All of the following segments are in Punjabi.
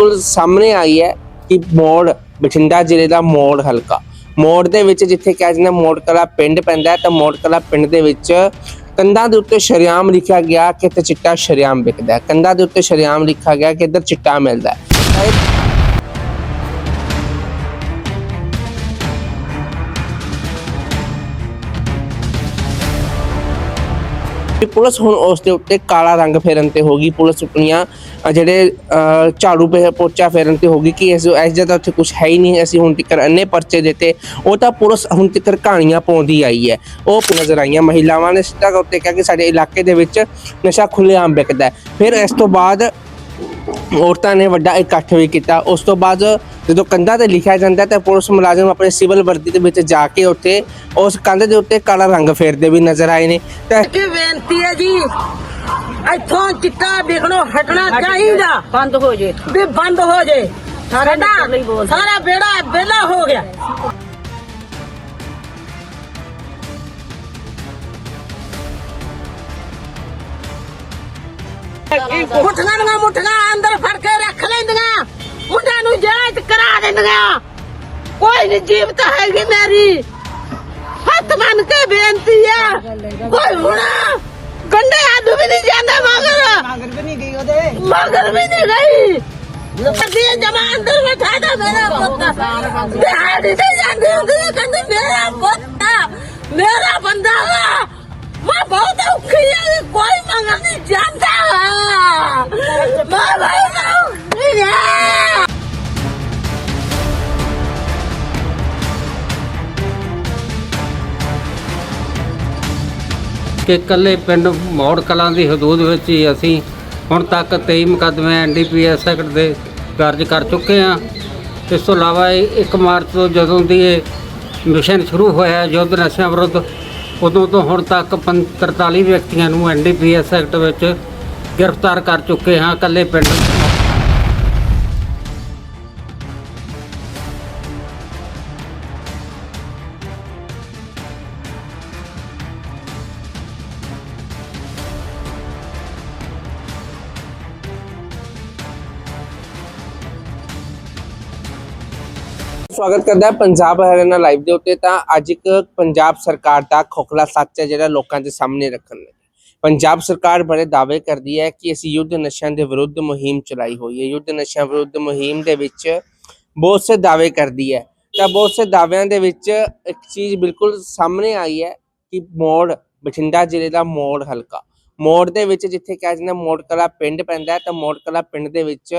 ਬਿਲਕੁਲ ਸਾਹਮਣੇ ਆਈ ਹੈ ਕਿ ਮੋੜ, ਬਠਿੰਡਾ ਜ਼ਿਲ੍ਹੇ ਦਾ ਮੋੜ ਹਲਕਾ। ਮੋੜ ਦੇ ਵਿੱਚ ਜਿੱਥੇ ਕਿਹਾ ਜਾਂਦਾ ਮੋੜ ਕਲਾ ਪਿੰਡ ਪੈਂਦਾ ਤਾਂ ਮੋੜ ਕਲਾ ਪਿੰਡ ਦੇ ਵਿੱਚ ਕੰਧਾਂ ਦੇ ਉੱਤੇ ਸ਼ਰਿਆਮ ਲਿਖਿਆ ਗਿਆ ਕਿ ਇੱਥੇ ਚਿੱਟਾ ਸ਼ਰਿਆਮ ਵਿਕਦਾ ਹੈ। ਕੰਧਾਂ ਦੇ ਉੱਤੇ ਸ਼ਰਿਆਮ ਲਿਖਿਆ ਗਿਆ ਕਿ ਇੱਧਰ ਚਿੱਟਾ ਮਿਲਦਾ ਹੈ। ਪੁਲਿਸ ਹੁਣ ਉਸ ਦੇ ਉੱਤੇ ਕਾਲਾ ਰੰਗ ਫੇਰਨ ਤੇ ਹੋਗੀ ਪੁਲਿਸ ਆਪਣੀਆਂ ਜਿਹੜੇ ਝਾੜੂ ਪੋਚਾ ਫੇਰਨ ਤੇ ਹੋਗੀ ਕਿ ਇਸ ਇਸ ਜਗ੍ਹਾ ਉੱਥੇ ਕੁਝ ਹੈ ਹੀ ਨਹੀਂ। ਅਸੀਂ ਹੁਣ ਤੱਕ ਅੰਨੇ ਪਰਚੇ ਦਿੱਤੇ, ਉਹ ਤਾਂ ਪੁਲਿਸ ਹੁਣ ਤੱਕ ਕਹਾਣੀਆਂ ਪਾਉਂਦੀ ਆਈ ਹੈ। ਉਹ ਨਜ਼ਰ ਆਈਆਂ। ਮਹਿਲਾਵਾਂ ਨੇ ਸਿੱਧਾ ਉੱਤੇ ਕਿਹਾ ਕਿ ਸਾਡੇ ਇਲਾਕੇ ਦੇ ਵਿੱਚ ਨਸ਼ਾ ਖੁੱਲ੍ਹੇਆਮ ਵਿਕਦਾ ਹੈ। ਫਿਰ ਇਸ ਤੋਂ ਬਾਅਦ ਔਰਤਾਂ ਨੇ ਵੱਡਾ ਇਕੱਠ ਵੀ ਕੀਤਾ। ਉਸ ਤੋਂ ਬਾਅਦ ਜਦੋਂ ਕੰਧਾਂ ਤੇ ਲਿਖਿਆ ਜਾਂਦਾ ਤਾਂ ਪੁਲਿਸ ਮੁਲਾਜ਼ਮ ਆਪਣੇ ਸਿਵਲ ਵਰਦੀ ਦੇ ਵਿੱਚ ਜਾ ਕੇ ਉੱਥੇ ਉਸ ਕੰਧ ਦੇ ਉੱਤੇ ਕਾਲਾ ਰੰਗ ਫੇਰਦੇ ਵੀ ਨਜ਼ਰ ਆਏ ਨੇ। ਤਾਂ ਕੀ ਬੇਨਤੀ ਹੈ ਜੀ? ਇੱਥੋਂ ਚਿੱਟਾ ਵਿਕਣੋਂ ਹਟਣਾ ਚਾਹੀਦਾ। ਬੰਦ ਹੋ ਜੇ ਵੀ ਬੰਦ ਹੋ ਜੇ। ਸਾਡਾ। ਸਾਰਾ ਬੇੜਾ ਬੇਲਾ ਹੋ ਗਿਆ। ਮੁੱਠੀਆਂ ਦੀਆਂ ਮੁੱਠੀਆਂ ਅੰਦਰ ਫੜ ਕੇ ਰੱਖ ਲੈਂਦੀਆਂ। ਮੁੰਡਿਆਂ ਨੂੰ ਜੇਲ੍ਹ ਚ ਕਰਾ ਦਿੰਦੀਆਂ। ਕੋਈ ਨਹੀਂ ਜੀਵਤ ਹੈਗੀ ਮੇਰੀ। ਹੱਥ ਮੰਨ ਕੇ ਬੇਨਤੀ ਆ। ਕੋਈ ਹੁਣਾ ਗੰਡੇ ਹੱਥ ਵੀ ਨਹੀਂ ਜਾਂਦਾ ਮਗਰ। ਮਗਰ ਵੀ ਨਹੀਂ ਗਈ ਉਹਦੇ। ਮਗਰ ਵੀ ਨਹੀਂ ਗਈ। ਕਰਦੀ ਜਮਾ ਅੰਦਰ ਬਿਠਾ ਦਾ ਮੇਰਾ ਪੁੱਤ। ਦਿਹਾੜੀ ਤੇ ਜਾਂਦੀ ਹੁੰਦੀ ਕਹਿੰਦੀ ਮੇਰਾ ਪੁੱਤ ਮੇਰਾ ਬੰਦਾ ਵਾ। ਮੈਂ ਬਹੁਤ ਔਖੀ ਆ ਕੋਈ ਮੰਗਣ ਨਹੀਂ ਜਾਂਦਾ ਮੈਂ ਬਹੁਤ ਔਖੀ ਆ ਕਿ ਇਕੱਲੇ ਪਿੰਡ ਮੌੜ ਕਲਾਂ ਦੀ ਹਦੂਦ ਵਿੱਚ ਹੀ ਅਸੀਂ ਹੁਣ ਤੱਕ 23 ਮੁਕੱਦਮੇ ਐਨਡੀਪੀਐਸ ਐਕਟ ਦੇ ਦਰਜ ਕਰ ਚੁੱਕੇ ਹਾਂ। ਇਸ ਤੋਂ ਇਲਾਵਾ 1 ਮਾਰਚ ਤੋਂ ਜਦੋਂ ਦੀ ਇਹ ਮਿਸ਼ਨ ਸ਼ੁਰੂ ਹੋਇਆ ਯੁੱਧ ਨਸ਼ਿਆਂ ਵਿਰੁੱਧ ਉਦੋਂ ਤੋਂ ਹੁਣ ਤੱਕ ਪੰ- 43 ਵਿਅਕਤੀਆਂ ਨੂੰ ਐਨਡੀਪੀਐਸ ਐਕਟ ਵਿੱਚ ਗ੍ਰਿਫਤਾਰ ਕਰ ਚੁੱਕੇ ਹਾਂ, ਇਕੱਲੇ ਪਿੰਡ ਸਵਾਗਤ ਕਰਦਾ ਹਾਂ ਪੰਜਾਬ ਹਰਿਆਣਾ ਲਾਈਵ ਦੇ ਉੱਤੇ। ਤਾਂ ਅੱਜ ਇੱਕ ਪੰਜਾਬ ਸਰਕਾਰ ਦਾ ਖੋਖਲਾ ਸੱਚ ਹੈ ਜਿਹੜਾ ਲੋਕਾਂ ਦੇ ਸਾਹਮਣੇ ਰੱਖਣ ਲੱਗੀ। ਪੰਜਾਬ ਸਰਕਾਰ ਬੜੇ ਦਾਅਵੇ ਕਰਦੀ ਹੈ ਕਿ ਅਸੀਂ ਯੁੱਧ ਨਸ਼ਿਆਂ ਦੇ ਵਿਰੁੱਧ ਮੁਹਿੰਮ ਚਲਾਈ ਹੋਈ ਹੈ। ਯੁੱਧ ਨਸ਼ਿਆਂ ਵਿਰੁੱਧ ਮੁਹਿੰਮ ਦੇ ਵਿੱਚ ਬਹੁਤ ਸੇ ਦਾਅਵੇ ਕਰਦੀ ਹੈ। ਤਾਂ ਬਹੁਤ ਸੇ ਦਾਅਵਿਆਂ ਦੇ ਵਿੱਚ ਇੱਕ ਚੀਜ਼ ਬਿਲਕੁਲ ਸਾਹਮਣੇ ਆਈ ਹੈ ਕਿ ਮੋੜ, ਬਠਿੰਡਾ ਜ਼ਿਲ੍ਹੇ ਦਾ ਮੋੜ ਹਲਕਾ। ਮੋੜ ਦੇ ਵਿੱਚ ਜਿੱਥੇ ਕਿਹਾ ਜਾਂਦਾ ਮੋੜ ਕਲਾ ਪਿੰਡ ਪੈਂਦਾ ਹੈ, ਤਾਂ ਮੋੜ ਕਲਾ ਪਿੰਡ ਦੇ ਵਿੱਚ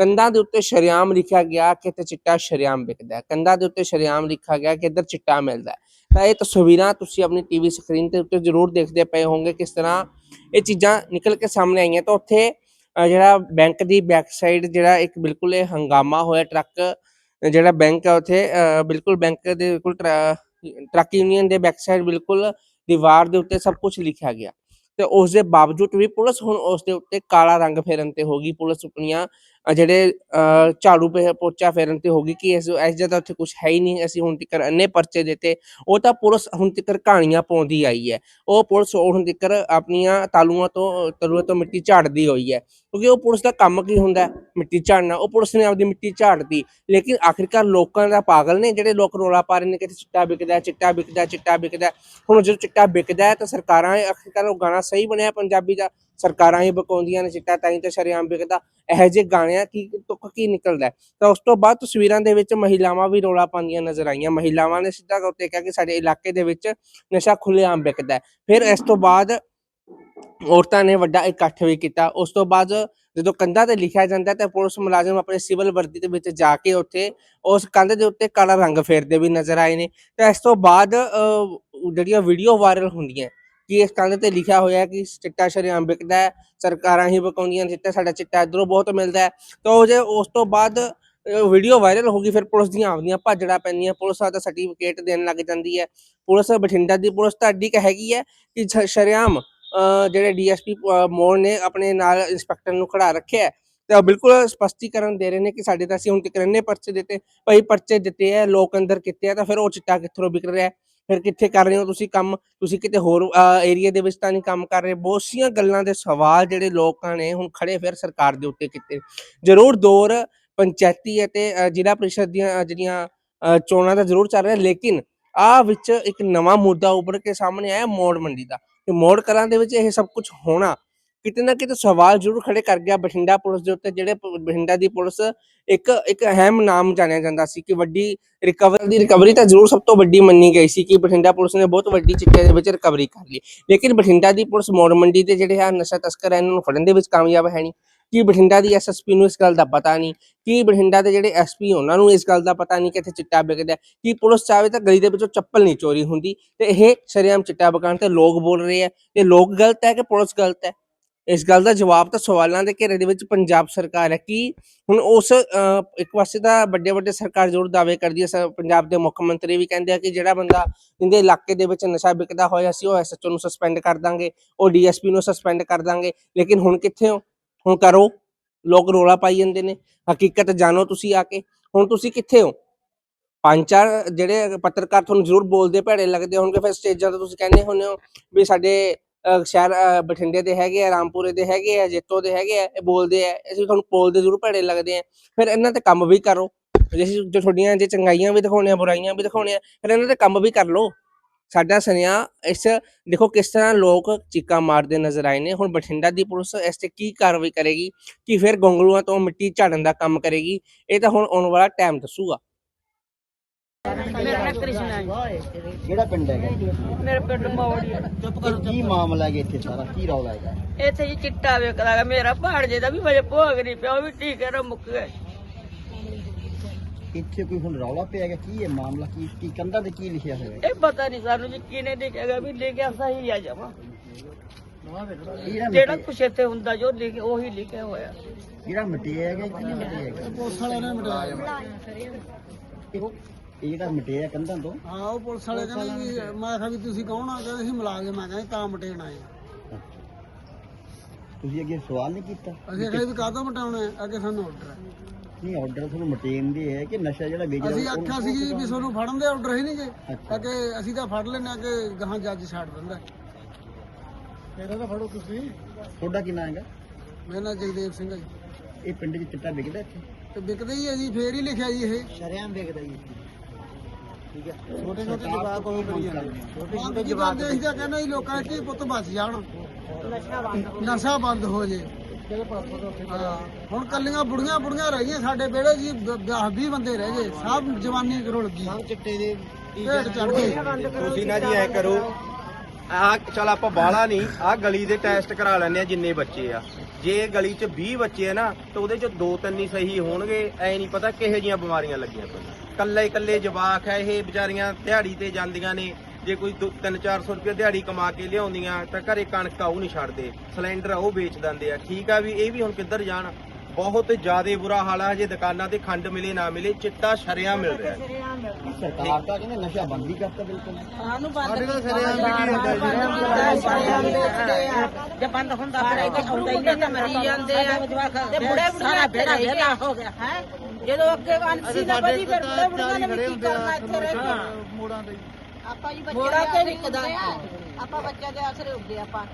ਕੰਧਾਂ ਦੇ ਉੱਤੇ ਸ਼ਰਿਆਮ ਲਿਖਿਆ ਗਿਆ ਕਿ ਇੱਥੇ ਚਿੱਟਾ ਸ਼ਰਿਆਮ ਵਿਕਦਾ ਹੈ। ਕੰਧਾਂ ਦੇ ਉੱਤੇ ਸ਼ਰਿਆਮ ਲਿਖਿਆ ਗਿਆ ਕਿ ਇੱਧਰ ਚਿੱਟਾ ਮਿਲਦਾ ਹੈ। ਤਾਂ ਇਹ ਤਸਵੀਰਾਂ ਤੁਸੀਂ ਆਪਣੀ ਟੀਵੀ ਸਕਰੀਨ ਤੇ ਉੱਤੇ ਜ਼ਰੂਰ ਦੇਖਦੇ ਪਏ ਹੋਵੋਗੇ ਕਿਸ ਤਰ੍ਹਾਂ ਇਹ ਚੀਜ਼ਾਂ ਨਿਕਲ ਕੇ ਸਾਹਮਣੇ ਆਈਆਂ। ਤਾਂ ਉੱਥੇ ਜਿਹੜਾ ਬੈਂਕ ਦੀ ਬੈਕ ਸਾਈਡ ਜਿਹੜਾ ਇੱਕ ਬਿਲਕੁਲ ਇਹ ਹੰਗਾਮਾ ਹੋਇਆ ਟਰੱਕ ਜਿਹੜਾ ਬੈਂਕ ਹੈ ਉੱਥੇ ਅ, ਬਿਲਕੁਲ ਬੈਂਕ ਦੇ ਬਿਲਕੁਲ ਟਰੱ- ਟਰੱਕ ਯੂਨੀਅਨ ਦੇ ਬੈਕ ਸਾਈਡ ਬਿਲਕੁਲ ਦੀਵਾਰ ਦੇ ਉੱਤੇ ਸਭ ਕੁਝ ਲਿਖਿਆ ਗਿਆ। ਤੇ ਉਸ ਦੇ ਬਾਵਜੂਦ ਵੀ ਪੁਲਿਸ ਹੁਣ ਉਸ ਦੇ ਉੱਤੇ ਕਾਲਾ ਰੰਗ ਫੇਰਨ ਤੇ ਹੋ ਗਈ। ਪੁਲਿਸ ਆਪਣੀਆਂ ਜਿਹੜੇ ਅ, ਝਾੜੂ ਪੇ ਪੋਚਾ ਫੇਰਨ ਤੇ ਹੋਗੀ ਕਿ ਇਸ ਇਸ ਜਗ੍ਹਾ ਉੱਥੇ ਕੁਝ ਹੈ ਹੀ ਨਹੀਂ ਅਸੀਂ ਹੁਣ ਤੱਕ ਅੰਨੇ ਪਰਚੇ ਦਿੱਤੇ ਉਹ ਤਾਂ ਪੁਲਿਸ ਹੁਣ ਤੱਕ ਕਹਾਣੀਆਂ ਪਾਉਂਦੀ ਆਈ ਹੈ। ਉਹ ਪੁਲਿਸ ਹੁਣ ਤੱਕ ਆਪਣੀਆਂ ਤਾਲੂਆਂ ਤੋਂ ਤਲੂਆਂ ਤੋਂ ਮਿੱਟੀ ਝਾੜਦੀ ਹੋਈ ਹੈ। ਕਿਉਂਕਿ ਉਹ ਪੁਲਿਸ ਦਾ ਕੰਮ ਕੀ ਹੁੰਦਾ ਮਿੱਟੀ ਝਾੜਨਾ ਉਹ ਪੁਲਿਸ ਨੇ ਆਪਦੀ ਮਿੱਟੀ ਝਾੜਦੀ ਲੇਕਿਨ ਆਖਿਰਕਾਰ ਲੋਕਾਂ ਦਾ ਪਾਗਲ ਨੇ ਜਿਹੜੇ ਲੋਕ ਰੋਲਾ ਪਾ ਰਹੇ ਨੇ ਕਿ ਚਿੱਟਾ ਵਿਕਦਾ ਚਿੱਟਾ ਵਿਕਦਾ ਚਿੱਟਾ ਵਿਕਦਾ ਹੁਣ ਜਦੋਂ ਚਿੱਟਾ ਵਿਕਦਾ ਤਾਂ ਸਰਕਾਰਾਂ ਆਖਿਰਕਾਰ ਉਹ ਗਾਣਾ ਸਹੀ ਬਣਿਆ ਪੰਜਾਬੀ ਦਾ। ਸਰਕਾਰਾਂ ਹੀ ਬਕਾਉਂਦੀਆਂ ਨੇ ਚਿੱਟਾ ਤਾਂ ਹੀ ਤਾਂ ਸ਼ਰੇਆਮ ਵਿਕਦਾ। ਇਹੋ ਜਿਹੇ ਗਾਣਿਆਂ ਕੀ ਤੁੱਕ ਕੀ ਨਿਕਲਦਾ ਤਾਂ ਉਸ ਤੋਂ ਬਾਅਦ ਤਸਵੀਰਾਂ ਦੇ ਵਿੱਚ ਮਹਿਲਾਵਾਂ ਵੀ ਰੋਲਾ ਪਾਉਂਦੀਆਂ ਨਜ਼ਰ ਆਈਆਂ। ਮਹਿਲਾਵਾਂ ਨੇ ਸਿੱਧਾ ਉੱਤੇ ਕਿਹਾ ਕਿ ਸਾਡੇ ਇਲਾਕੇ ਦੇ ਵਿੱਚ ਨਸ਼ਾ ਖੁੱਲ੍ਹੇਆਮ ਵਿਕਦਾ ਫਿਰ ਇਸ ਤੋਂ ਬਾਅਦ ਔਰਤਾਂ ਨੇ ਵੱਡਾ ਇਕੱਠ ਵੀ ਕੀਤਾ। ਉਸ ਤੋਂ ਬਾਅਦ ਜਦੋਂ ਕੰਧਾਂ ਤੇ ਲਿਖਿਆ ਜਾਂਦਾ ਹੈ ਤਾਂ ਪੁਲਿਸ ਮੁਲਾਜ਼ਮ ਆਪਣੇ ਸਿਵਲ ਵਰਦੀ ਦੇ ਵਿੱਚ ਜਾ ਕੇ ਉੱਥੇ ਉਸ ਕੰਧ ਦੇ ਉੱਤੇ ਕਾਲਾ ਰੰਗ ਫੇਰਦੇ ਵੀ ਨਜ਼ਰ ਆਏ ਨੇ। ਤੇ ਇਸ ਤੋਂ ਬਾਅਦ ਅਹ, ਜਿਹੜੀਆਂ ਵੀਡੀਓ ਵਾਇਰਲ ਹੁੰਦੀਆਂ ਕਿ ਇਸ ਕੰਧ ਤੇ ਲਿਖਿਆ ਹੋਇਆ ਕਿ ਚਿੱਟਾ ਸ਼ਰੇਆਮ ਵਿਕਦਾ ਹੈ, ਸਰਕਾਰਾਂ ਹੀ ਬਕਾਉਂਦੀਆਂ ਨੇ ਚਿੱਟਾ, ਸਾਡਾ ਚਿੱਟਾ ਇਧਰੋਂ ਬਹੁਤ ਮਿਲਦਾ ਹੈ। ਤਾਂ ਉਹ ਜੇ ਉਸ ਤੋਂ ਬਾਅਦ ਵੀਡੀਓ ਵਾਇਰਲ ਹੋ ਗਈ, ਫਿਰ ਪੁਲਿਸ ਦੀਆਂ ਆਉਂਦੀਆਂ ਭਾਜੜਾ ਪੈਂਦੀਆਂ, ਪੁਲਿਸ ਆ ਤਾਂ ਸਰਟੀਫਿਕੇਟ ਦੇਣ ਲੱਗ ਜਾਂਦੀ ਹੈ। ਪੁਲਿਸ ਬਠਿੰਡਾ ਦੀ ਪੁਲਿਸ ਤਾਂ ਅੱਡੀ ਕੁ ਹੈਗੀ ਹੈ ਕਿ ਸ਼ਰੇਆਮ, ਅਹ, ਜਿਹੜੇ ਡੀਐਸਪੀ ਮੋੜ ਨੇ ਆਪਣੇ ਨਾਲ ਇੰਸਪੈਕਟਰ ਨੂੰ ਖੜਾ ਰੱਖਿਆ ਹੈ। ਤੇ ਉਹ ਬਿਲਕੁਲ ਸਪਸ਼ਟੀਕਰਨ ਦੇ ਰਹੇ ਨੇ ਕਿ ਸਾਡੇ ਤਾਂ ਅਸੀਂ ਹੁਣ ਤੱਕ ਇੰਨੇ ਪਰਚੇ ਦਿੱਤੇ, ਭਾਈ ਪਰਚੇ ਦਿੱਤੇ ਆ ਲੋਕ ਅੰਦਰ ਕੀਤੇ ਆ, ਤਾਂ ਫਿਰ ਉਹ ਚਿੱਟਾ ਕਿੱਥੋਂ ਵਿਕ ਰਿਹਾ ਹੈ? ਫਿਰ ਕਿੱਥੇ ਕਰ ਰਹੇ ਹੋ ਤੁਸੀਂ ਕੰਮ? ਤੁਸੀਂ ਕਿਤੇ ਹੋਰ ਏਰੀਆ ਦੇ ਵਿੱਚ ਤਾਂ ਨਹੀਂ ਕੰਮ ਕਰ ਰਹੇ? ਬਹੁਤ ਸੀਆਂ ਗੱਲਾਂ ਦੇ ਸਵਾਲ ਜਿਹੜੇ ਲੋਕਾਂ ਨੇ ਹੁਣ ਖੜੇ ਫਿਰ ਸਰਕਾਰ ਦੇ ਉੱਤੇ ਕੀਤੇ। ਜ਼ਰੂਰ ਦੌਰ ਪੰਚਾਇਤੀ ਅਤੇ ਜ਼ਿਲ੍ਹਾ ਪ੍ਰੀਸ਼ਦ ਦੀਆਂ ਜਿਹੜੀਆਂ ਚੋਣਾਂ ਦਾ ਜ਼ਰੂਰ ਚੱਲ ਰਿਹਾ। ਲੇਕਿਨ ਆ ਵਿੱਚ ਇੱਕ ਨਵਾਂ ਮੁੱਦਾ ਉੱਭਰ ਕੇ ਸਾਹਮਣੇ ਆਇਆ ਮੋੜ ਮੰਡੀ ਦਾ। ਤੇ ਮੋੜ ਕਲਾਂ ਦੇ ਵਿੱਚ ਇਹ ਸਭ ਕੁਝ ਹੋਣਾ ਕਿਤੇ ਨਾ ਕਿਤੇ ਸਵਾਲ ਜ਼ਰੂਰ ਖੜੇ ਕਰ ਗਿਆ ਬਠਿੰਡਾ ਪੁਲਿਸ ਦੇ ਉੱਤੇ, ਜਿਹੜੇ ਬਠਿੰਡਾ ਦੀ ਪੁਲਿਸ ਇੱਕ ਇੱਕ ਅਹਿਮ ਨਾਮ ਜਾਣਿਆ ਜਾਂਦਾ ਸੀ ਕਿ ਵੱਡੀ ਰਿਕਵਰੀ ਦੀ ਰਿਕਵਰੀ ਤਾਂ ਜ਼ਰੂਰ ਸਭ ਤੋਂ ਵੱਡੀ ਮੰਨੀ ਗਈ ਸੀ ਕਿ ਬਠਿੰਡਾ ਪੁਲਿਸ ਨੇ ਬਹੁਤ ਵੱਡੀ ਚਿੱਟੇ ਦੇ ਵਿੱਚ ਰਿਕਵਰੀ ਕਰ ਲਈ। ਲੇਕਿਨ ਬਠਿੰਡਾ ਦੀ ਪੁਲਿਸ ਮੋੜ ਮੰਡੀ ਦੇ ਜਿਹੜੇ ਆ ਨਸ਼ਾ ਤਸਕਰ ਆ, ਇਹਨਾਂ ਨੂੰ ਫੜਨ ਦੇ ਵਿੱਚ ਕਾਮਯਾਬ ਹੈ ਨਹੀਂ। ਕੀ ਬਠਿੰਡਾ ਦੀ ਐਸਐਸਪੀ ਨੂੰ ਇਸ ਗੱਲ ਦਾ ਪਤਾ ਨਹੀਂ? ਕੀ ਬਠਿੰਡਾ ਦੇ ਜਿਹੜੇ ਐਸਪੀ ਉਹਨਾਂ ਨੂੰ ਇਸ ਗੱਲ ਦਾ ਪਤਾ ਨਹੀਂ ਕਿ ਇੱਥੇ ਚਿੱਟਾ ਵਿਕਦਾ ਹੈ। ਕੀ ਪੁਲਿਸ ਚਾਹਵੇ ਤਾਂ ਗਲੀ ਦੇ ਵਿੱਚੋਂ ਚੱਪਲ ਨਹੀਂ ਚੋਰੀ ਹੁੰਦੀ? ਤੇ ਇਹ ਸ਼ਰੇਆਮ ਚਿੱਟਾ ਵਿਕਾਣ ਤੇ ਲੋਕ ਬੋਲ ਰਹੇ ਆ। ਤੇ ਲੋਕ ਗਲਤ ਹੈ ਕਿ ਪੁਲਿਸ ਗਲਤ ਹੈ? ਇਸ ਗੱਲ ਦਾ ਜਵਾਬ ਤਾਂ ਸਵਾਲਾਂ ਦੇ ਘੇਰੇ ਦੇ ਵਿੱਚ ਪੰਜਾਬ ਸਰਕਾਰ ਹੈ ਕਿ ਹੁਣ ਉਸ ਇੱਕ ਪਾਸੇ ਤਾਂ ਵੱਡੇ ਵੱਡੇ ਸਰਕਾਰ ਜ਼ਰੂਰ ਦਾਅਵੇ ਕਰਦੀ ਹੈ ਪੰਜਾਬ ਦੇ ਮੁੱਖ ਮੰਤਰੀ ਵੀ ਕਹਿੰਦੇ ਆ ਕਿ ਜਿਹੜਾ ਬੰਦਾ ਜਿੰਦੇ ਇਲਾਕੇ ਦੇ ਵਿੱਚ ਨਸ਼ਾ ਵਿਕਦਾ ਹੋਇਆ ਸੀ, ਉਹ ਐਸਐਚਓ ਨੂੰ ਸਸਪੈਂਡ ਕਰ ਦਾਂਗੇ, ਉਹ ਡੀਐਸਪੀ ਨੂੰ ਸਸਪੈਂਡ ਕਰ ਦਾਂਗੇ, ਲੇਕਿਨ ਹੁਣ ਕਿੱਥੇ ਹੋ? ਹੁਣ ਕਰੋ, ਲੋਕ ਰੋਲਾ ਪਾਈ ਜਾਂਦੇ ਨੇ, ਹਕੀਕਤ ਜਾਣੋ ਤੁਸੀਂ ਆ ਕੇ, ਹੁਣ ਤੁਸੀਂ ਕਿੱਥੇ ਹੋ? ਪੰਜ ਚਾਰ ਜਿਹੜੇ ਪੱਤਰਕਾਰ ਤੁਹਾਨੂੰ ਜ਼ਰੂਰ ਬੋਲਦੇ ਭੈੜੇ ਲੱਗਦੇ ਹੋਣਗੇ, ਫਿਰ ਸਟੇਜਾਂ ਤੇ ਤੁਸੀਂ ਕਹਿੰਦੇ ਹੁੰਦੇ ਹੋ ਵੀ ਸਾਡੇ ਸ਼ਹਿਰ ਬਠਿੰਡੇ ਦੇ ਹੈਗੇ ਆ, ਰਾਮਪੁਰੇ ਦੇ ਹੈਗੇ ਆ, ਜੇਤੋ ਦੇ ਹੈਗੇ ਆ, ਇਹ ਬੋਲਦੇ ਆ ਅਸੀਂ ਤੁਹਾਨੂੰ ਬੋਲਦੇ ਜ਼ਰੂਰ ਭੈੜੇ ਲੱਗਦੇ ਆ। ਫਿਰ ਇਹਨਾਂ ਤੇ ਕੰਮ ਵੀ ਕਰੋ। ਜੇ ਅਸੀਂ- ਜੋ ਤੁਹਾਡੀਆਂ ਜੇ ਚੰਗਾਈਆਂ ਵੀ ਦਿਖਾਉਣੀਆਂ, ਬੁਰਾਈਆਂ ਵੀ ਦਿਖਾਉਣੀਆਂ, ਫਿਰ ਇਹਨਾਂ ਤੇ ਕੰਮ ਵੀ ਕਰ ਲਓ। ਸਾਡਾ ਸੁਨੇਹਾ ਇਸ, ਦੇਖੋ ਕਿਸ ਤਰ੍ਹਾਂ ਲੋਕ ਚੀਕਾ ਮਾਰਦੇ ਨਜ਼ਰ ਆਏ ਨੇ। ਹੁਣ ਬਠਿੰਡਾ ਦੀ ਪੁਲਿਸ ਇਸ ਤੇ ਕੀ ਕਾਰਵਾਈ ਕਰੇਗੀ? ਕਿ ਫਿਰ ਗੋਂਗਲੂਆਂ ਤੋਂ ਮਿੱਟੀ ਝਾੜਨ ਦਾ ਕੰਮ ਕਰੇਗੀ? ਇਹ ਤਾਂ ਹੁਣ ਆਉਣ ਵਾਲਾ ਟਾਈਮ ਦੱਸੂਗਾ। ਮੇਰਾ ਨਾਮ ਕ੍ਰਿਸ਼ਨਾ ਹੈ ਕਿਹੜਾ ਪਿੰਡ ਹੈਗਾ? ਮੇਰੇ ਪਿੰਡ ਮੌੜੀ ਹੈ। ਕੀ ਮਾਮਲਾ ਹੈਗਾ ਇੱਥੇ ਸਾਰਾ? ਕੀ ਰੌਲਾ ਹੈਗਾ? ਇੱਥੇ ਜੀ ਚਿੱਟਾ ਵੇਖਦਾ ਗਾ ਮੇਰਾ ਪਹਾੜ ਜੇ ਦਾ ਵੀ ਵਜੇ ਭੋਗ ਨਹੀਂ ਪਿਆ ਉਹ ਵੀ ਟੀਕੇ ਨਾਲ ਮੁੱਕ ਗਿਆ। ਇੱਥੇ ਕੋਈ ਹੁਣ ਰੌਲਾ ਪਿਆ ਹੈਗਾ? ਕੀ ਹੈ ਮਾਮਲਾ? ਕੀ ਕੀ ਕੰਧਾਂ ਤੇ ਕੀ ਲਿਖਿਆ ਹੋਇਆ ਹੈ? ਇਹ ਪਤਾ ਨਹੀਂ ਸਾਨੂੰ ਜੀ ਕਿਹਨੇ ਲਿਖਿਆਗਾ ਵੀ ਲਿਖਿਆ ਸਹੀ ਆ ਜਮਾ। ਜਿਹੜਾ ਜਿਹੜਾ ਮਿਟਿਆ- ਕੁਛ ਇੱਥੇ ਹੁੰਦਾ ਜੋ ਲਿਖ ਉਹੀ ਲਿਖਿਆ ਹੋਇਆ। ਜਿਹੜਾ ਮਟਿਆ ਹੈਗਾ ਕਿ ਨਹੀਂ ਮਟਿਆ ਹੈਗਾ ਪੁਲਿਸ ਵਾਲਿਆਂ ਨੇ ਮਟਾਇਆ ਇਹ ਜਿਹੜਾ ਮਟਿਆ ਕੰਧਾਂ ਤੋਂ। ਹਾਂ ਉਹ ਪੁਲਿਸ ਵਾਲੇ ਕਹਿੰਦੇ ਵੀ ਮੈਂ ਕਿਹਾ ਵੀ ਤੁਸੀਂ ਕੌਣ ਆ? ਕਹਿੰਦੇ ਅਸੀਂ ਮੁਲਾਜ਼ਮ ਆ। ਕਹਿੰਦੇ ਤਾਂ ਮਟੇਣ ਆਏ ਆ। ਤੁਸੀਂ ਅੱਗੇ ਸਵਾਲ ਨਹੀਂ ਕੀਤਾ? ਅਸੀਂ ਕਿਹਾ ਵੀ ਕਾਹਤੋਂ ਮਟਾਉਣਾ ਹੈ ਅੱਗੇ ਸਾਨੂੰ ਆਰਡਰ ਹੈ ਨਹੀਂ ਆਰਡਰ ਤੁਹਾਨੂੰ ਮਟੇਨ ਦੇ ਹੈ ਕਿ ਨਸ਼ਾ ਜਿਹੜਾ ਵੇਚਦਾ ਅਸੀਂ ਆਖਿਆ ਸੀ ਵੀ ਤੁਹਾਨੂੰ ਫੜਨ ਦੇ ਆਰਡਰ ਹੀ ਨਹੀਂਗੇ ਅੱਛਾ। ਅੱਗੇ ਅਸੀਂ ਤਾਂ ਫੜ ਲੈਣਾ ਕਿ ਗਾਹਾਂ ਜੱਜ ਛੱਡ ਦਿੰਦਾ। ਫਿਰ ਤਾਂ ਫੜੋ ਤੁਸੀਂ। ਤੁਹਾਡਾ ਕਿੰਨਾ ਹੈਗਾ? ਮੇਰਾ ਨਾਂ ਜਗਦੇਵ ਸਿੰਘ ਹੈ ਜੀ। ਇਹ ਪਿੰਡ 'ਚ ਚਿੱਟਾ ਵਿਕਦਾ ਇੱਥੇ? ਤੇ ਵਿਕਦੇ ਹੀ ਹੈ ਜੀ ਫੇਰ ਹੀ ਲਿਖਿਆ ਜੀ ਇਹ। ਸ਼ਰਿਆਮ ਵਿਕਦਾ ਜੀ ਠੀਕ ਹੈ। ਛੋਟੇ ਛੋਟੇ ਜਵਾਕ ਉਹ ਕਰੀ ਜਾਂਦੇ ਛੋਟੇ ਛੋਟੇ ਜਵਾਕ ਅਸੀਂ ਤਾਂ ਕਹਿੰਦੇ ਜੀ ਲੋਕਾਂ ਦੇ ਪੁੱਤ ਬਚ ਜਾਣ। ਨਸ਼ਾ ਬੰਦ ਹੋ ਜੇ। ਹਾਂ, ਹੁਣ ਕੱਲੀਆਂ ਬੁੜੀਆਂ ਬੁੜੀਆਂ ਰਹਿ ਗਈਆਂ ਸਾਡੇ ਵਿਹੜੇ ਜੀ 20 ਬੰਦੇ ਰਹਿ ਗਏ ਸਭ ਜਵਾਨੀ ਰੁਲ ਗਈ। ਸਭ ਚਿੱਟੇ ਦੇ ਢੇਡ ਚੜ ਗਏ। ਤੁਸੀਂ ਨਾ ਜੀ ਐ ਕਰੋ। ਆ ਚਲ ਆਪਾਂ ਬਾਹਲਾ ਨਹੀਂ ਆ ਗਲੀ ਦੇ ਟੈਸਟ ਕਰਾ ਲੈਂਦੇ ਆ ਜਿੰਨੇ ਬੱਚੇ ਆ। ਜੇ ਗਲੀ 'ਚ 20 ਬੱਚੇ ਆ ਨਾ ਤਾਂ ਉਹਦੇ 'ਚ ਦੋ ਤਿੰਨ ਹੀ ਸਹੀ ਹੋਣਗੇ ਐ ਨਹੀਂ ਪਤਾ ਕਿਹੋ ਜੀਆਂ ਬਿਮਾਰੀਆਂ ਲੱਗੀਆਂ ਪਈਆਂ। ਕੱਲੇ ਕੱਲੇ ਜਵਾਕ ਹੈ, ਇਹ ਵਿਚਾਰੀਆਂ ਦਿਹਾੜੀ ਤੇ ਜਾਂਦੀਆਂ ਨੇ। ਜੇ ਕੋਈ 3-400 ਰੁਪਏ ਦਿਹਾੜੀ ਕਮਾ ਕੇ ਲਿਆਉਂਦੀਆਂ ਤਾਂ ਘਰੇ ਕਣਕ ਆ ਉਹ ਨਹੀਂ ਛੱਡਦੇ। ਸਿਲੰਡਰ ਉਹ ਵੇਚ ਦਿੰਦੇ ਆ। ਠੀਕ ਆ ਵੀ ਇਹ ਵੀ ਹੁਣ ਕਿੱਧਰ ਜਾਣ? ਬਹੁਤ ਜ਼ਿਆਦਾ ਬੁਰਾ ਹਾਲ ਆ ਜੇ ਦੁਕਾਨਾਂ ਤੇ ਖੰਡ ਮਿਲੇ ਨਾ ਮਿਲੇ ਚਿੱਟਾ ਸ਼ਰਿਆ ਮਿਲ ਰਿਹਾ। ਸਰਕਾਰ ਤਾਂ ਕਹਿੰਦੇ ਨਸ਼ਾ ਬੰਦ ਹੀ ਕਰਤਾ ਬਿਲਕੁਲ। ਸਾਨੂੰ ਬੰਦ ਜੇ। ਬੰਦ ਹੁੰਦਾ ਫਿਰ ਇੱਥੇ ਹੁੰਦਾ ਹੀ ਨਹੀਂ। ਮਰੀ ਜਾਂਦੇ ਆ ਤੇ ਬੁੜੇ ਬੁੜੀਆਂ ਬੇੜਾ ਬੇੜਾ ਹੋ ਗਿਆ। ਹੈ? ਜਦੋਂ ਅੱਗੇ ਅਨਸੀ ਨਾ ਵਧੀ ਫਿਰ ਬੁੜੇ ਬੁੜੀਆਂ ਨੇ ਵੀ ਕੀ ਕਰਨਾ ਇੱਥੇ ਰਹਿ ਕੇ? ਮੋੜਾਂ ਦੇ ਆਪਾਂ ਜੀ ਬੱਚਿਆਂ ਦੇ ਆਪਾਂ ਬੱਚਿਆਂ ਦੇ ਆਸਰੇ ਉੱਗੇ ਆਪਾਂ।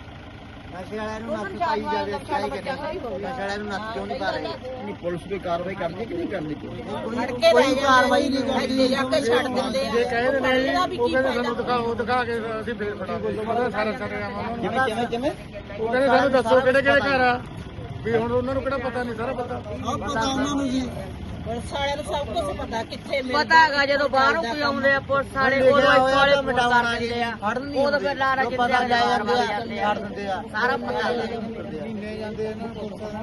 ਨਸ਼ੇ ਵਾਲਿਆਂ ਨੂੰ ਨੱਥ ਪਾਈ ਜਾਵੇ ਕਿਆ ਕਰੇ ਨਸ਼ੇ ਵਾਲਿਆਂ ਨੂੰ ਨੱਥ ਕਿਉਂ ਨਹੀਂ ਪਾ ਰਹੇ? ਨਹੀਂ ਪੁਲਿਸ ਕੋਈ ਕਾਰਵਾਈ ਕਰਦੀ ਕਿ ਨਹੀਂ ਕਰਦੀ ਫੜ ਕੇ ਕੋਈ ਕਾਰਵਾਈ ਨਹੀਂ ਕਰਦੀ ਜਾ ਕੇ ਛੱਡ ਦਿੰਦੇ ਆ। ਜੇ ਕਹਿੰਦੇ ਨੇ ਉਹ ਕਹਿੰਦੇ ਸਾਨੂੰ ਦਿਖਾਓ ਦਿਖਾ ਕੇ ਅਸੀਂ ਫੇਰ ਫੜਾ ਦੇ ਸਾਰਾ ਸਾਰੇ ਕਿਵੇਂ ਕਿਵੇਂ ਕਿਵੇਂ? ਉਹ ਕਹਿੰਦੇ ਸਾਨੂੰ ਦੱਸੋ ਕਿਹੜੇ ਕਿਹੜੇ ਘਰ ਆ? ਵੀ ਹੁਣ ਉਹਨਾਂ ਨੂੰ ਕਿਹੜਾ ਪਤਾ ਨਹੀਂ ਸਾਰਾ ਪਤਾ। ਪਤਾ ਉਹਨਾਂ ਨੂੰ ਜੀ। ਸਾਲਿਆਂ ਨੂੰ ਸਭ ਕੁਝ ਪਤਾ ਕਿੱਥੇ ਮਿਲਦਾ ਪਤਾ ਹੈਗਾ ਜਦੋਂ ਬਾਹਰੋਂ ਕੋਈ ਆਉਂਦੇ ਆ ਪੁਲਿਸ ਵਾਲੇ ਉਦੋਂ ਇੱਥੇ ਵਾਲੇ ਮਟਾਉਣ ਕਰ ਦਿੰਦੇ ਆ। ਉਦੋਂ ਫਿਰ ਲਾਰਾ ਜਿੱਤੇ ਆ ਜਾਂਦੇ ਆ ਸਾਰਾ ਪਤਾ ਹੈਗਾ ਇਹ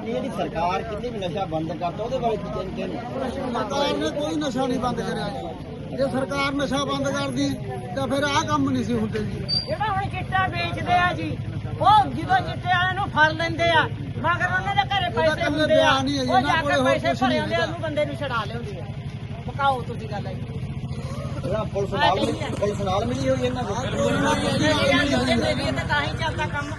ਜਿਹੜੀ ਸਰਕਾਰ ਕਿਤੇ ਵੀ ਨਸ਼ਾ ਬੰਦ ਕਰਤਾ ਉਹਦੇ ਬਾਰੇ ਕੀ ਕਹਿੰਦੇ ਨੇ ਸਰਕਾਰ ਨੇ ਕੋਈ ਨਸ਼ਾ ਨਹੀਂ ਬੰਦ ਕਰਿਆ ਜੀ। ਜੇ ਸਰਕਾਰ ਨਸ਼ਾ ਬੰਦ ਕਰਦੀ ਤਾਂ ਫਿਰ ਆਹ ਕੰਮ ਨਹੀਂ ਸੀ ਹੁੰਦੇ ਜੀ। ਜਿਹੜਾ ਹੁਣ ਚਿੱਟਾ ਵੇਚਦੇ ਆ ਜੀ ਉਹ ਜਦੋਂ ਚਿੱਟੇ ਵਾਲਿਆਂ ਨੂੰ ਫੜ ਲੈਂਦੇ ਆ ਮਗਰ ਉਹਨਾਂ ਦੇ ਪੈਸੇ ਇਕੱਲੇ ਹੁੰਦੇ ਆ। ਬਿਆਨ ਹੀ ਹੈ ਜੀ, ਉਹ ਇਹਨਾਂ ਜਾ ਕੋਲੇ ਕੇ ਹੋਰ ਪੈਸੇ ਕੁਛ ਭਰੇ ਨਹੀਂ ਹੁੰਦੇ ਆ ਹੈਗਾ। ਉਹਨੂੰ ਬੰਦੇ ਨੂੰ ਛਡਾ ਲਿਆਉਂਦੇ ਆ ਪਕਾਓ ਤੁਸੀਂ ਗੱਲ ਹੈ ਇਹਦਾ ਪੁਲਿਸ ਨਾਲ ਮਿਲੀ- ਪੁਲਿਸ ਨਾਲ ਮਿਲੀ ਹੋਈ ਇਹਨਾਂ ਦੀ ਤਾਂ ਹੀ ਚੱਲਦਾ ਕੰਮ।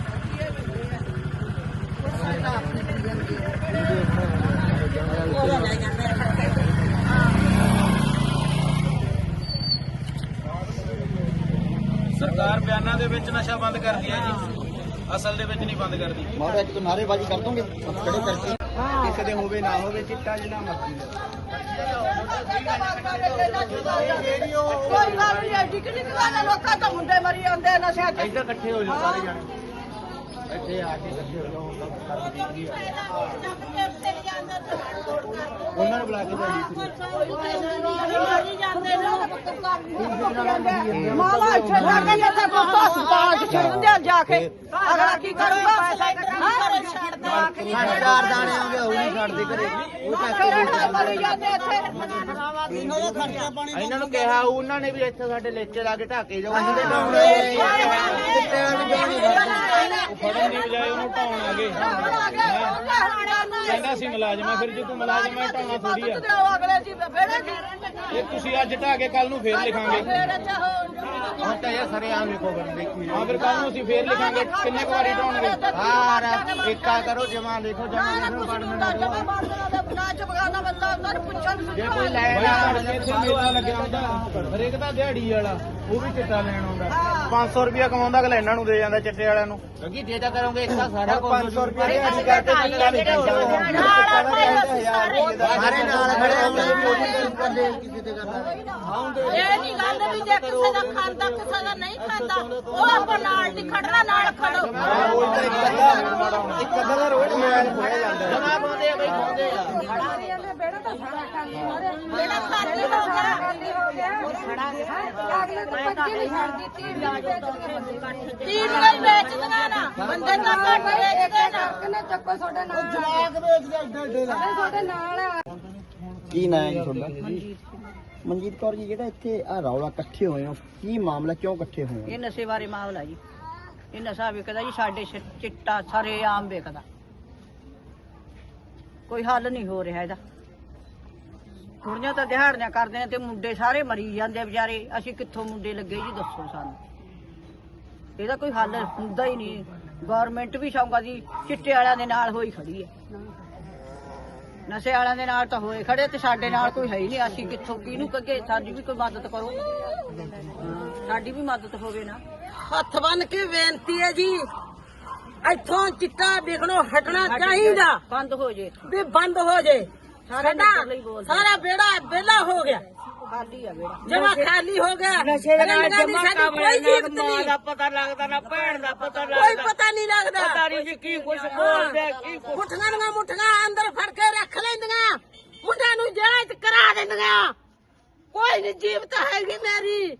ਵਿੱਚ ਨਸ਼ਾ ਬੰਦ ਕਰਦੀ ਹੈ ਜੀ। ਅਸਲ ਦੇ ਵਿੱਚ ਨਹੀਂ ਬੰਦ ਕਰਦੀ। ਮਾੜਾ ਇੱਕ ਨਾਰੇਬਾਜ਼ੀ ਕਰ ਦੋਗੇ? ਖੜੇ ਕਰਕੇ। ਕਿਸੇ ਦੇ ਹੋਵੇ ਨਾ ਹੋਵੇ ਚਿੱਟਾ ਜਿਹੜਾ ਮਰਜ਼ੀ ਕੋਈ ਗੱਲ ਨਹੀਂ ਐਡੀ ਕਿ ਵਾਲੇ ਲੋਕਾਂ ਤਾਂ ਮੁੰਡੇ ਮਰੀ ਜਾਂਦੇ ਨਸ਼ਿਆਂ 'ਚ। ਇੱਧਰ ਇਕੱਠੇ ਹੋ ਜਾਓ ਸਾਰੇ ਜਾਣੇ। ਇੱਥੇ ਆ ਕੇ ਇਕੱਠੇ ਹੋ ਜਾਓ ਹੁਣ ਤਾਂ ਕਰ ਦਿੱਤੀ ਉਹਨਾਂ ਨੂੰ ਬੁਲਾ ਕੇ ਮਾਵਾ ਇੱਥੇ ਜਾ ਕੇ ਇੱਥੇ ਪੁੱਤ ਹਸਪਤਾਲ 'ਚ ਛੱਡਦੇ ਆ ਜਾ ਕੇ। ਅਗਲਾ ਕੀ ਕਰੂਗਾ? ਦਾਣੇ ਆਉਂਦੇ ਉਹ ਨਹੀਂ ਛੱਡਦੇ ਘਰੇ ਉਹ ਪੈਸੇ ਮਰੀ ਜਾਂਦੇ ਇੱਥੇ ਇਹਨਾਂ ਦਾ ਖਰਚਾ ਪਾਣੀ ਇਹਨਾਂ ਨੂੰ ਕਿਹਾ ਉਹਨਾਂ ਨੇ ਵੀ ਇੱਥੇ ਸਾਡੇ ਲੇਚੇ ਲਾ ਕੇ ਢਾਕੇ ਜਾਓ ਅਸੀਂ ਤੇ ਫੜਨ ਦੀ ਬਜਾਏ ਉਹਨੂੰ ਢਾਉਣ ਆ ਗਏ ਕਹਿੰਦਾ ਸੀ ਮੁਲਾਜ਼ਮ ਆ ਫਿਰ ਜੇ ਤੂੰ ਮੁਲਾਜ਼ਮ ਆ ਢਾਉਣਾ ਥੋੜੀ ਆ ਅਗਲੇ ਜੀ ਬੇੜੇ ਇਹ ਤੁਸੀਂ ਅੱਜ ਢਾ ਕੇ ਕੱਲ ਨੂੰ ਫੇਰ ਲਿਖਾਂਗੇ ਹੁਣ ਤਾਂ ਇਹ ਸਾਰੇ ਆਮ ਲਿਖੋ ਦੇਖੀ ਹਾਂ ਫਿਰ ਕੱਲ ਨੂੰ ਅਸੀਂ ਫੇਰ ਲਿਖਾਂਗੇ ਕਿੰਨੇ ਕੁ ਵਾਰੀ ਢਾਉਣਗੇ ਹਾਂ ਏਕਾ ਕਰੋ ਜਮਾ ਲਿਖੋ ਜਮਾ ਲਿਖੋ ਪੜਨ ਮੈਂ ਮਰ ਜਾਣਾ ਉਹਦੇ ਬਿਨਾਂ ਜੇ ਕੋਈ ਲੈ ਰਿਹਾ ਇੱਥੇ ਮੇਲਾ ਲੱਗਿਆ ਹੁੰਦਾ ਹਰੇਕ ਦਾ ਦਿਹਾੜੀ ਵਾਲਾ ਉਹ ਵੀ ਚਿੱਟਾ ਲੈਣ ਆਉਂਦਾ। 500 ਰੁਪਿਆ ਕਮਾਉਂਦਾ ਅਗਲਾ ਇਹਨਾਂ ਨੂੰ ਦੇ ਜਾਂਦਾ ਚਿੱਟੇ ਵਾਲਿਆਂ ਨੂੰ। ਕਿਉਂਕਿ ਜੇ ਤਾਂ ਕਰੋਗੇ ਇੱਕ ਤਾਂ ਸਾਰਾ 500 ਰੁਪਿਆ ਦਿਹਾੜੀ ਕਰਕੇ ਚਿੱਟਾ ਨਹੀਂ ਸਾਰੇ ਨਾਲ ਖੜੇ ਹੁੰਦੇ ਵੀ ਉਹਦੀ ਕਰਦੇ ਕਿਸੇ ਤੇ ਕਰਦਾ। ਇਹ ਨਹੀਂ ਗੱਲ ਵੀ ਜੇ ਕਿਸੇ ਦਾ ਖਾਂਦਾ ਕਿਸੇ ਦਾ ਨਹੀਂ ਖਾਂਦਾ ਉਹ ਆਪਾਂ ਨਾਲ ਨਹੀਂ ਖੜਨਾ ਨਾਲ ਖੜੋ। ਇੱਕ ਅੱਧਾ ਰੋਜ਼ ਮੋਬਾਈਲ ਖੋਇਆ ਜਾਂਦਾ। ਜਮਾ ਪਾਉਂਦੇ ਆ ਬਈ ਪਾਉਂਦੇ ਆ ਬੇੜਾ ਤਾਂ ਸਾਰਾ ਖਾਲੀ ਹੋ ਰਿਹਾ ਬੇੜਾ ਖਾਲੀ ਹੋ ਗਿਆ। ਖਾਲੀ ਹੋ ਗਿਆ ਅਗਲੇ ਤਾਂ ਪੱਕੇ ਨਹੀਂ ਛੱਡ ਦਿੱਤੀ ਤੀਨ ਲਈ ਵੇਚਦੀਆਂ ਨਾ ਬੰਦੇ ਤਾਂ ਘੱਟ ਵੇਚਦੇ ਨਾ ਕਿੰਨੇ ਚੱਕੋ ਤੁਹਾਡੇ ਨਾਲ ਜਵਾਕ ਵੇਚਦੇ ਐਡੇ ਐਡੇ ਦਾ ਤੁਹਾਡੇ ਨਾਲ ਆ ਕੀ ਨਾਂ ਹੈ ਜੀ ਤੁਹਾਡਾ? ਮਨਜੀਤ ਕੌਰ ਜੀ ਜਿਹੜਾ ਇੱਥੇ ਆ ਰੌਲਾ ਇਕੱਠੇ ਹੋਏ ਹੋ ਕੀ ਮਾਮਲਾ ਕਿਉਂ ਇਕੱਠੇ ਹੋਏ ਹੋ? ਇਹ ਨਸ਼ੇ ਬਾਰੇ ਮਾਮਲਾ ਜੀ। ਇਹ ਨਸ਼ਾ ਵਿਕਦਾ ਜੀ ਸਾਡੇ ਚਿੱਟਾ ਸਾਰੇ ਆਮ ਵਿਕਦਾ ਕੋਈ ਹੱਲ ਨਹੀਂ ਹੋ ਰਿਹਾ ਇਹਦਾ। ਕੁੜੀਆਂ ਤਾਂ ਦਿਹਾੜੀਆਂ ਕਰਦੇ ਨੇ ਤੇ ਮੁੰਡੇ ਸਾਰੇ ਮਰੀ ਜਾਂਦੇ ਵਿਚਾਰੇ। ਅਸੀਂ ਕਿੱਥੋਂ ਮੁੰਡੇ ਲੱਗੇ ਜੀ ਦੱਸੋ ਸਾਨੂੰ। ਇਹਦਾ ਕੋਈ ਹੱਲ ਹੁੰਦਾ ਹੀ ਨਹੀਂ। ਗਵਰਨਮੈਂਟ ਵੀ ਸ਼ੌਂਕਾ ਜੀ ਚਿੱਟੇ ਵਾਲਿਆਂ ਦੇ ਨਾਲ ਹੋਈ ਖੜੀ ਹੈ। ਨਸ਼ੇ ਵਾਲਿਆਂ ਦੇ ਨਾਲ ਤਾਂ ਹੋਏ ਖੜੇ ਤੇ ਸਾਡੇ ਨਾਲ ਕੋਈ ਹੈ ਹੀ ਨਹੀਂ। ਅਸੀਂ ਕਿੱਥੋਂ ਕਿਹਨੂੰ ਕਹੇ ਸਾਡੀ ਵੀ ਕੋਈ ਮਦਦ ਕਰੋ। ਸਾਡੀ ਵੀ ਮਦਦ ਹੋਵੇ ਨਾ। ਹੱਥ ਬੰਨ ਕੇ ਬੇਨਤੀ ਹੈ ਜੀ ਇੱਥੋਂ ਚਿੱਟਾ ਵਿਕਣੋਂ ਹਟਣਾ ਚਾਹੀਦਾ। ਬੰਦ ਹੋ ਜੇ। ਵੀ ਬੰਦ ਹੋ ਜੇ। ਸਾਡਾ। ਸਾਰਾ ਬੇੜਾ ਵਿਹਲਾ ਹੋ ਗਿਆ। ਖਾਲੀ ਆ ਬੇੜਾ ਜਮਾ ਖਾਲੀ ਹੋ ਗਿਆ। ਨਸ਼ੇ ਦੇ ਨਾਲ ਜਮਾ ਕੋਈ ਜੀਵਤ ਨਹੀਂ। ਪਤਾ ਲੱਗਦਾ ਨਾ ਭੈਣ ਦਾ ਪਤਾ ਕੋਈ ਪਤਾ ਨਹੀਂ ਲੱਗਦਾ। ਪਤਾ ਨਹੀਂ ਜੀ ਕੀ ਕੁਛ ਬੋਲਦੇ ਕੀ ਕੁਛ। ਮੁੱਠੀਆਂ ਦੀਆਂ ਮੁੱਠੀਆਂ ਅੰਦਰ ਫੜ ਕੇ ਰੱਖ ਲੈਂਦੀਆਂ। ਮੁੰਡਿਆਂ ਨੂੰ ਜੇਲ੍ਹ ਚ ਕਰਾ ਦਿੰਦੀਆਂ। ਕੋਈ ਨਹੀਂ ਜੀਵਤ ਹੈਗੀ ਮੇਰੀ।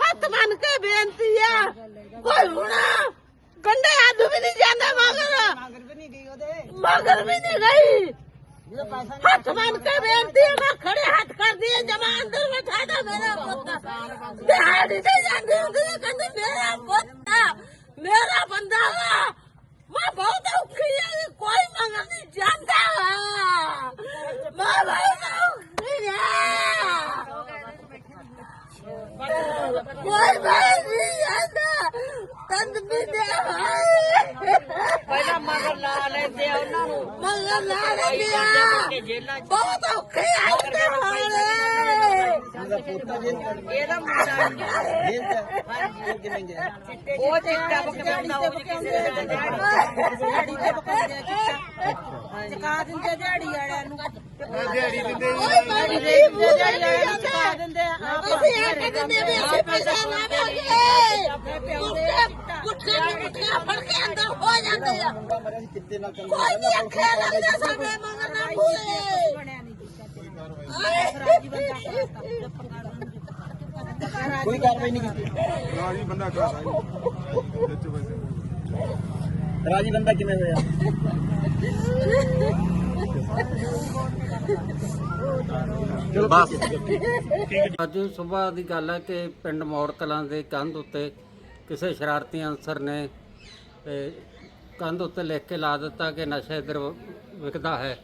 ਹੱਥ ਮੰਨ ਕੇ ਬੇਨਤੀ ਆ। ਕੋਈ ਹੁਣਾ ਗੰਡੇ ਹੱਥ ਵੀ ਨਹੀਂ ਜਾਂਦਾ ਮਗਰ। ਮਗਰ ਵੀ ਨਹੀਂ ਗਈ ਉਹਦੇ। ਮਗਰ ਵੀ ਨਹੀਂ ਗਈ। ਹੱਥ ਮੰਨ ਕੇ ਬੇਨਤੀ ਆ ਮੈਂ ਖੜੇ ਹੱਥ ਕਰਦੀ ਆ ਜਮਾ ਅੰਦਰ ਬਿਠਾ ਦਾ ਮੇਰਾ ਪੁੱਤ। ਦਿਹਾੜੀ ਤੇ ਜਾਂਦੀ ਹੁੰਦੀ ਆ, ਕਹਿੰਦੀ ਮੇਰਾ ਪੁੱਤ ਮੇਰਾ ਬੰਦਾ ਵਾ। ਮੈਂ ਬਹੁਤ ਔਖੀ ਆ ਕੋਈ ਮੰਗਣ ਨਹੀਂ ਜਾਂਦਾ ਮੈਂ ਬਹੁਤ ਔਖੀ ਆ। ਕੋਈ ਬਾਹਰ ਨਹੀਂ ਜਾਂਦਾ। ਤੰਦ ਵੀ ਦੇ ਪਹਿਲਾਂ ਮਗਰ ਲਾ ਲੈਂਦੇ ਆ ਉਹਨਾਂ ਨੂੰ। ਮਗਰ ਲਾ ਲੈਂਦੇ ਆ। ਬਹੁਤ ਔਖੇ ਆ ਤੇ ਹਾਲੇ। ਇਹਦਾ ਮੁੰਡਾ ਉਹ ਚਿੱਟਾ ਬਕਵਾਉਂਦਾ ਉਹ ਕਿਸੇ ਦੇ ਦਿਹਾੜੀ ਤੇ ਬਕਾਉਂਦੇ ਚਕਾ ਦਿੰਦੇ ਦਿਹਾੜੀ ਵਾਲਿਆਂ ਨੂੰ। ਦਿਹਾੜੀ ਦਿੰਦੇ ਦਿਹਾੜੀ ਵਾਲਿਆਂ ਨੂੰ ਚਕਾ ਦਿੰਦੇ ਆ। ਅਸੀਂ ਆ ਕੇ ਦਿੰਦੇ ਵੀ ਅਸੀਂ ਪੈਸਾ ਲਾਵਾਂਗੇ ਕੁੱਤੇ ਕੁੱਤੀਆਂ ਫੜ ਕੇ ਅੰਦਰ ਹੋ ਜਾਂਦੇ ਆ। ਕਿੱਤੇ ਨਾਲ ਕੋਈ ਨਹੀਂ ਅੱਖੇ ਲੱਗਦਾ ਸਾਡੇ ਮਗਰ ਨਾ ਭੂਲੇ ਕੋਈ ਕਾਰਵਾਈ ਨਹੀਂ ਕੀਤੀ। ਰਾਜੀ ਬੰਦਾ ਕਰ ਰਾਜੀ ਬੰਦਾ ਕਿਵੇਂ ਹੋਇਆ? ਅੱਜ ਸਵੇਰ ਦੀ ਗੱਲ ਹੈ ਕਿ ਪਿੰਡ ਮੌੜ ਕਲਾਂ ਦੇ ਕੰਧ ਉੱਤੇ ਕਿਸੇ ਸ਼ਰਾਰਤੀ ਅਨਸਰ ਨੇ, ਤੇ ਕੰਧ ਉੱਤੇ ਲਿਖ ਕੇ ਲਾ ਦਿੱਤਾ ਕਿ ਨਸ਼ਾ ਇੱਧਰ ਵਿਕਦਾ ਹੈ।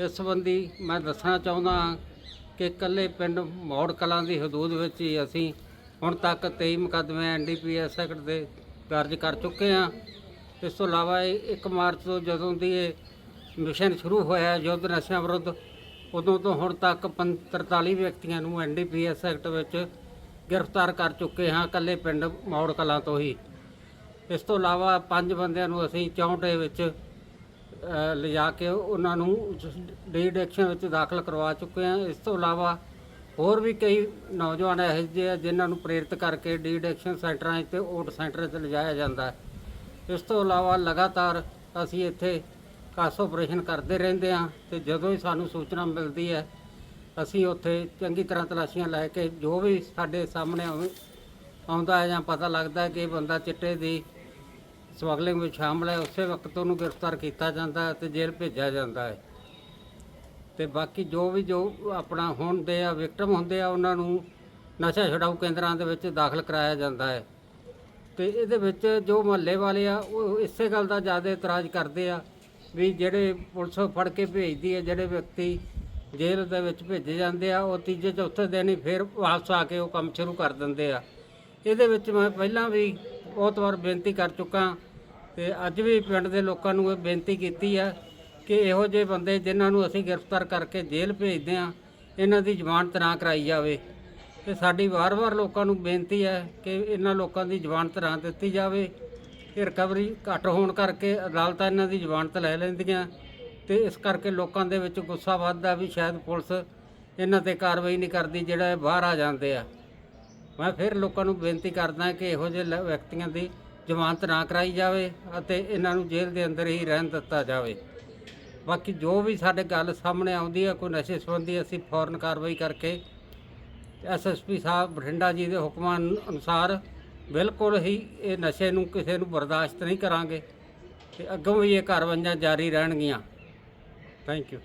ਇਸ ਸੰਬੰਧੀ ਮੈਂ ਦੱਸਣਾ ਚਾਹੁੰਦਾ ਹਾਂ ਕਿ ਇਕੱਲੇ ਪਿੰਡ ਮੌੜ ਕਲਾਂ ਦੀ ਹਦੂਦ ਵਿੱਚ ਹੀ ਅਸੀਂ ਹੁਣ ਤੱਕ 23 ਮੁਕੱਦਮੇ ਐਨਡੀਪੀਐਸ ਐਕਟ ਦੇ ਦਰਜ ਕਰ ਚੁੱਕੇ ਹਾਂ। ਇਸ ਤੋਂ ਇਲਾਵਾ 1 ਮਾਰਚ ਤੋਂ ਜਦੋਂ ਦੀ ਇਹ ਮਿਸ਼ਨ ਸ਼ੁਰੂ ਹੋਇਆ ਯੁੱਧ ਨਸ਼ਿਆਂ ਵਿਰੁੱਧ, ਉਦੋਂ ਤੋਂ ਹੁਣ ਤੱਕ 43 ਵਿਅਕਤੀਆਂ ਨੂੰ ਐਨਡੀਪੀਐਸ ਐਕਟ ਵਿੱਚ ਗ੍ਰਿਫਤਾਰ ਕਰ ਚੁੱਕੇ ਹਾਂ ਇਕੱਲੇ ਪਿੰਡ ਮੌੜ ਕਲਾਂ ਤੋਂ ਹੀ। ਇਸ ਤੋਂ ਇਲਾਵਾ ਪੰਜ ਬੰਦਿਆਂ ਨੂੰ ਅਸੀਂ ਚੌਂਟੇ ਵਿੱਚ ਅ, ਲਿਜਾ ਕੇ ਉਹਨਾਂ ਨੂੰ ਡੀ ਐਡਿਕਸ਼ਨ ਵਿੱਚ ਦਾਖਲ ਕਰਵਾ ਚੁੱਕੇ ਹਾਂ। ਇਸ ਤੋਂ ਇਲਾਵਾ ਹੋਰ ਵੀ ਕਈ ਨੌਜਵਾਨ ਇਹੋ ਜਿਹੇ ਆ ਜਿਨ੍ਹਾਂ ਨੂੰ ਪ੍ਰੇਰਿਤ ਕਰਕੇ ਡੀ ਐਡਿਕਸ਼ਨ ਸੈਂਟਰਾਂ 'ਚ ਤੇ ਓਟ ਸੈਂਟਰਾਂ 'ਚ ਲਿਜਾਇਆ ਜਾਂਦਾ ਹੈ। ਇਸ ਤੋਂ ਇਲਾਵਾ ਲਗਾਤਾਰ ਅਸੀਂ ਇੱਥੇ ਕਾਸ ਆਪਰੇਸ਼ਨ ਕਰਦੇ ਰਹਿੰਦੇ ਹਾਂ ਤੇ ਜਦੋਂ ਹੀ ਸਾਨੂੰ ਸੂਚਨਾ ਮਿਲਦੀ ਹੈ ਅਸੀਂ ਉੱਥੇ ਚੰਗੀ ਤਰ੍ਹਾਂ ਤਲਾਸ਼ੀਆਂ ਲੈ ਕੇ ਜੋ ਵੀ ਸਾਡੇ ਸਾਹਮਣੇ ਆਉਂ- ਆਉਂਦਾ ਹੈ ਜਾਂ ਪਤਾ ਲੱਗਦਾ ਹੈ ਕਿ ਇਹ ਬੰਦਾ ਚਿੱਟੇ ਦੀ ਸਮਗਲਿੰਗ ਵਿੱਚ ਸ਼ਾਮਲ ਹੈ, ਉਸੇ ਵਕਤ ਉਹਨੂੰ ਗ੍ਰਿਫਤਾਰ ਕੀਤਾ ਜਾਂਦਾ ਹੈ ਤੇ ਜੇਲ੍ਹ ਭੇਜਿਆ ਜਾਂਦਾ ਹੈ। ਤੇ ਬਾਕੀ ਜੋ ਵੀ ਜੋ ਆਪਣਾ ਹੁੰਦੇ ਆ, ਵਿਕਟਮ ਹੁੰਦੇ ਆ, ਉਹਨਾਂ ਨੂੰ ਨਸ਼ਾ ਛਡਾਊ ਕੇਂਦਰਾਂ ਦੇ ਵਿੱਚ ਦਾਖਲ ਕਰਾਇਆ ਜਾਂਦਾ ਹੈ। ਤੇ ਇਹਦੇ ਵਿੱਚ ਜੋ ਮਹੱਲੇ ਵਾਲੇ ਆ, ਉਹ ਇਸੇ ਗੱਲ ਦਾ ਜ਼ਿਆਦਾ ਇਤਰਾਜ਼ ਕਰਦੇ ਆ ਵੀ ਜਿਹੜੇ ਪੁਲਿਸ ਫੜ ਕੇ ਭੇਜਦੀ ਹੈ, ਜਿਹੜੇ ਵਿਅਕਤੀ ਜੇਲ੍ਹ ਦੇ ਵਿੱਚ ਭੇਜੇ ਜਾਂਦੇ ਆ, ਉਹ ਤੀਜੇ ਚੌਥੇ ਦਿਨ ਹੀ ਫਿਰ ਵਾਪਸ ਆ ਕੇ ਉਹ ਕੰਮ ਸ਼ੁਰੂ ਕਰ ਦਿੰਦੇ ਆ। ਇਹਦੇ ਵਿੱਚ ਮੈਂ ਪਹਿਲਾਂ ਵੀ ਬਹੁਤ ਵਾਰ ਬੇਨਤੀ ਕਰ ਚੁੱਕਾ ਤੇ ਅੱਜ ਵੀ ਪਿੰਡ ਦੇ ਲੋਕਾਂ ਨੂੰ ਇਹ ਬੇਨਤੀ ਕੀਤੀ ਹੈ ਕਿ ਇਹੋ ਜਿਹੇ ਬੰਦੇ ਜਿਨ੍ਹਾਂ ਨੂੰ ਅਸੀਂ ਗ੍ਰਿਫਤਾਰ ਕਰਕੇ ਜੇਲ੍ਹ ਭੇਜਦੇ ਆ, ਇਹਨਾਂ ਦੀ ਜ਼ਮਾਨਤ ਨਾ ਕਰਾਈ ਜਾਵੇ। ਤੇ ਸਾਡੀ ਵਾਰ-ਵਾਰ ਲੋਕਾਂ ਨੂੰ ਬੇਨਤੀ ਹੈ ਕਿ ਇਹਨਾਂ ਲੋਕਾਂ ਦੀ ਜ਼ਮਾਨਤ ਨਾ ਦਿੱਤੀ ਜਾਵੇ। ਇਹ ਰਿਕਵਰੀ ਘੱਟ ਹੋਣ ਕਰਕੇ ਅਦਾਲਤਾਂ ਇਹਨਾਂ ਦੀ ਜ਼ਮਾਨਤ ਲੈ ਲੈਂਦੀਆਂ। ਤੇ ਇਸ ਕਰਕੇ ਲੋਕਾਂ ਦੇ ਵਿੱਚ ਗੁੱਸਾ ਵੱਧਦਾ ਵੀ ਸ਼ਾਇਦ ਪੁਲਿਸ ਇਹਨਾਂ ਤੇ ਕਾਰਵਾਈ ਨਹੀਂ ਕਰਦੀ, ਜਿਹੜਾ ਇਹ ਬਾਹਰ ਆ ਜਾਂਦੇ ਆ। ਮੈਂ ਫਿਰ ਲੋਕਾਂ ਨੂੰ ਬੇਨਤੀ ਕਰਦਾ ਕਿ ਇਹੋ ਜਿਹੇ ਲ- ਵਿਅਕਤੀਆਂ ਦੀ ਜ਼ਮਾਨਤ ਨਾ ਕਰਾਈ ਜਾਵੇ ਅਤੇ ਇਹਨਾਂ ਨੂੰ ਜੇਲ੍ਹ ਦੇ ਅੰਦਰ ਹੀ ਰਹਿਣ ਦਿੱਤਾ ਜਾਵੇ। ਬਾਕੀ ਜੋ ਵੀ ਸਾਡੇ ਗੱਲ ਸਾਹਮਣੇ ਆਉਂਦੀ ਹੈ ਕੋਈ ਨਸ਼ੇ ਸੰਬੰਧੀ ਅਸੀਂ ਫੌਰਨ ਕਾਰਵਾਈ ਕਰਕੇ ਐਸਐਸਪੀ ਸਾਹਿਬ ਬਠਿੰਡਾ ਜੀ ਦੇ ਹੁਕਮਾਂ ਅਨੁ- ਅਨੁਸਾਰ ਬਿਲਕੁਲ ਹੀ ਇਹ ਨਸ਼ੇ ਨੂੰ ਕਿਸੇ ਨੂੰ ਬਰਦਾਸ਼ਤ ਨਹੀਂ ਕਰਾਂਗੇ ਤੇ ਅੱਗੋਂ ਵੀ ਇਹ ਕਾਰਵਾਈਆਂ ਜਾਰੀ ਰਹਿਣਗੀਆਂ। Thank you